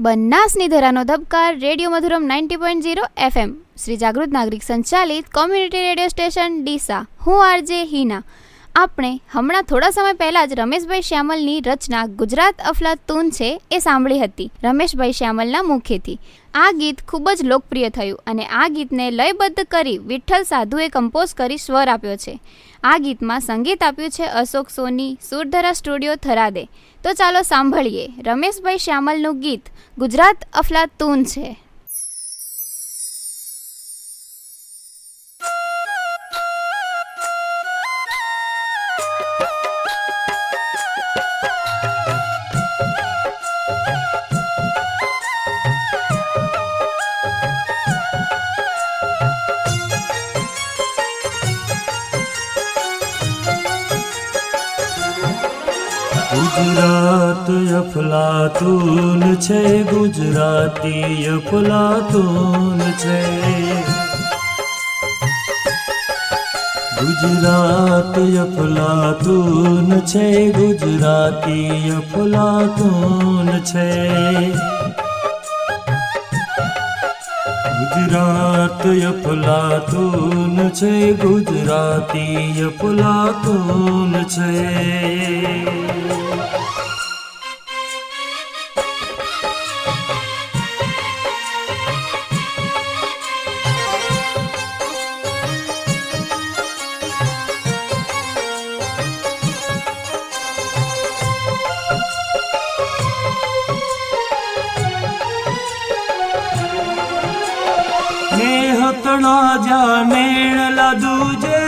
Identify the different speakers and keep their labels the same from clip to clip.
Speaker 1: બનાસની ધરાનો ધબકાર, radio Madhuram ninety point zero FM Shri જાગૃત નાગરિક સંચાલિત કોમ્યુનિટી રેડિયો સ્ટેશન, ડીસા. હું આરજે હિના. આપણે હમણાં થોડા સમય પહેલાં જ રમેશભાઈ શ્યામલની રચના ગુજરાત અફલાતૂન છે એ સાંભળી હતી. રમેશભાઈ શ્યામલના મુખેથી. આ ગીત ખૂબ જ લોકપ્રિય થયું અને આ ગીતને લયબદ્ધ કરી વિઠ્ઠલ સાધુએ કમ્પોઝ કરી સ્વર આપ્યો છે. આ ગીતમાં સંગીત આપ્યું છે અશોક સોની, સુરધરા સ્ટુડિયો, થરાદે. તો ચાલો સાંભળીએ રમેશભાઈ શ્યામલનું ગીત ગુજરાત અફલાતૂન છે.
Speaker 2: ગુજરાત અફલાતૂન છે ગુજરાતી અફલાતૂન છે. ગુજરાત અફલાતૂન છે ગુજરાતી અફલાતૂન છે. ગુજરાત અફલાતૂન છે ગુજરાતી અફલાતૂન છે. મેહતણા જા મેણ લાદુજે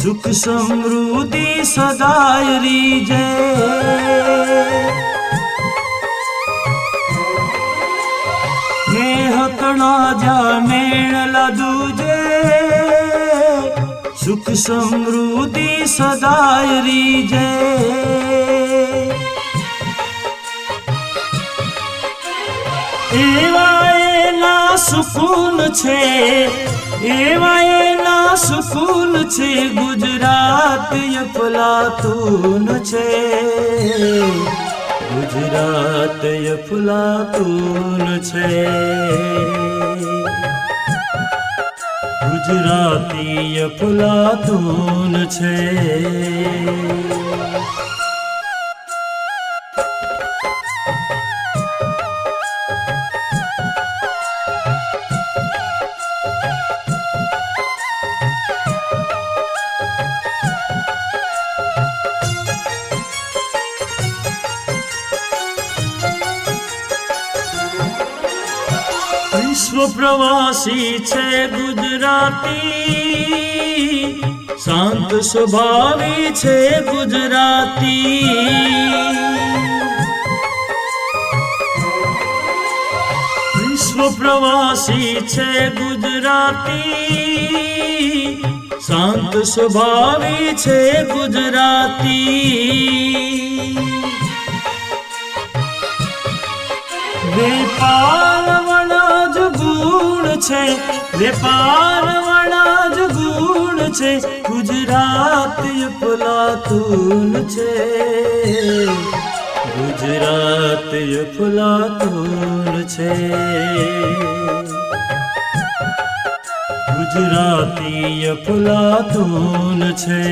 Speaker 2: સુખ સમૃદ્ધિ સદાય રીજે. મેહતણા જા મેણ લાદુજે સુખ સમૃદ્ધિ સદાય રીજે. એવા એના સુકૂન છે, એવા એના સુકૂન છે, ગુજરાત અફલાતૂન છે. ગુજરાત અફલાતૂન છે. ગુજરાતી અફલાતૂન છે. વિશ્વ પ્રવાસી છે ગુજરાતી. શાંત સ્વભાવી છે ગુજરાતી. વિશ્વ પ્રવાસી છે ગુજરાતી. શાંત સ્વભાવી છે ગુજરાતી. વેપાર છે. વેપાર વાળા જ ગુણ છે. ગુજરાત અફલાતૂન છે. ગુજરાત અફલાતૂન છે. ગુજરાતી અફલાતૂન છે.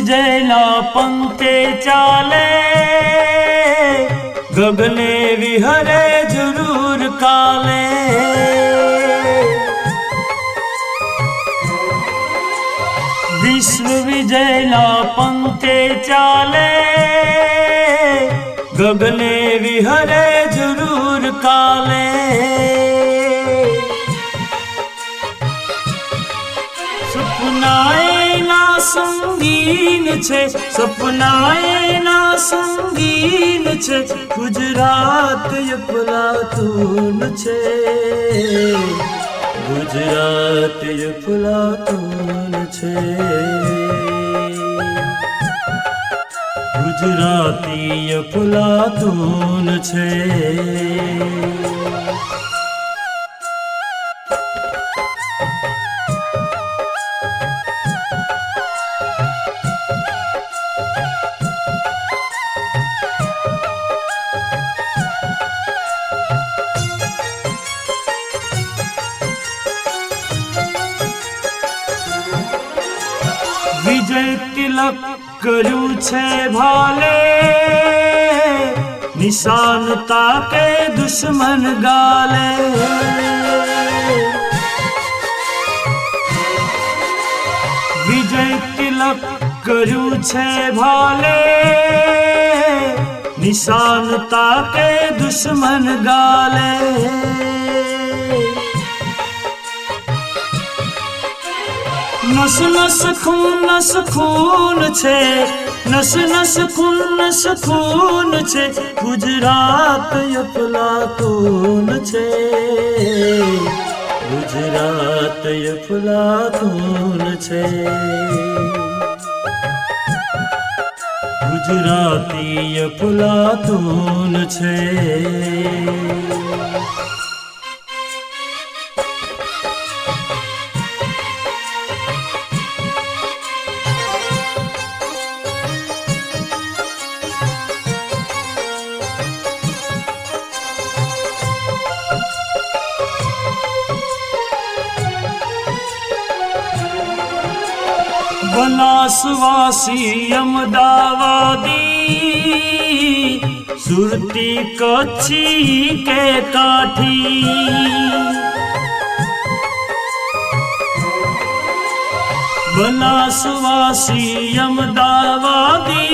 Speaker 2: વિજયના પંકે ચાલે, ગગને વિહરે જરૂર કાલે. વિશ્વ વિજયના પંકે ચાલે, ગગને વિહરે જરૂર કાલે. સપનાએના સંગીન છે સપનાએના સંગીન છે ગુજરાત અફલાતૂન છે. ગુજરાત ફલાતૂન છે. ગુજરાતી ફલાતૂન છે. વિજય તિલક કર્યું છે ભાલે. નિશાન તાકે દુશ્મન ગાલે. વિજય તિલક કર્યું છે ભાલે. નિશાન તાકે દુશ્મન ગાલે. નસ નસ ખૂન નસ ખૂન છે. નસ નસ ખૂન નસ ખૂન છે. ગુજરાત અફલાતૂન છે. ગુજરાત અફલાતૂન છે. ગુજરાતી અફલાતૂન છે. બનાસવાસી અમદાવાદી, સુરતી કચ્છી કે કાઠી? બનાસવાસી અમદાવાદી,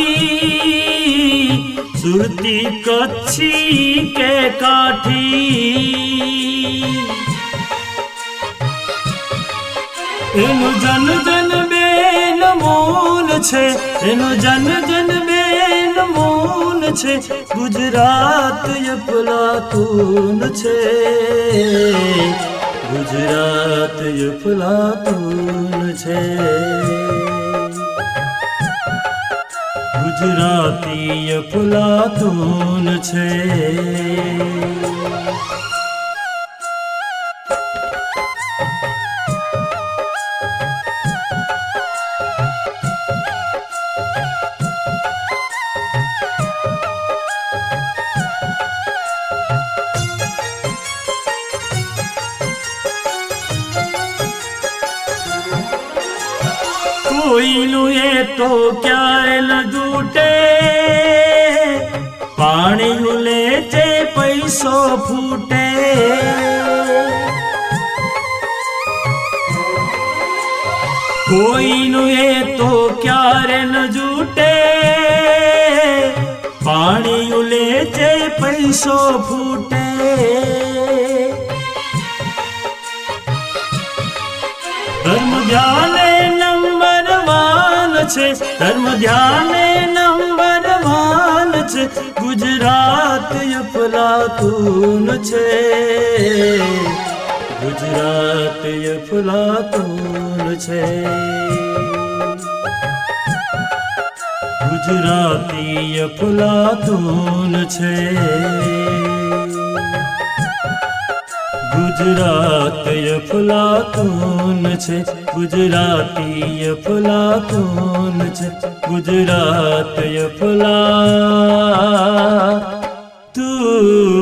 Speaker 2: સુરતી કચ્છી કે કાઠી? એનું જન જન છે. એનું જન જન બેન મૂલ છે. ગુજરાત અફલાતૂન છે. ગુજરાત અફલાતૂન છે. ગુજરાતી અફલાતૂન છે. કોઈનું એ તો ક્યારે ન જૂટે. પાણીનું લે છે પૈસો ફૂટે. કોઈનું એ તો ક્યારે ન જૂટે. પાણી લે છે પૈસો ફૂટે. ધર્મ ધ્યાને છે? ધર્મ ધ્યાને નંબર વાન છે. ગુજરાત અફલાતૂન છે. ગુજરાત અફલાતૂન છે. ગુજરાતી અફલાતૂન છે. ગુજરાત અફલાતૂન છે ગુજરાતી અફલાતૂન છે ગુજરાત અફલા તું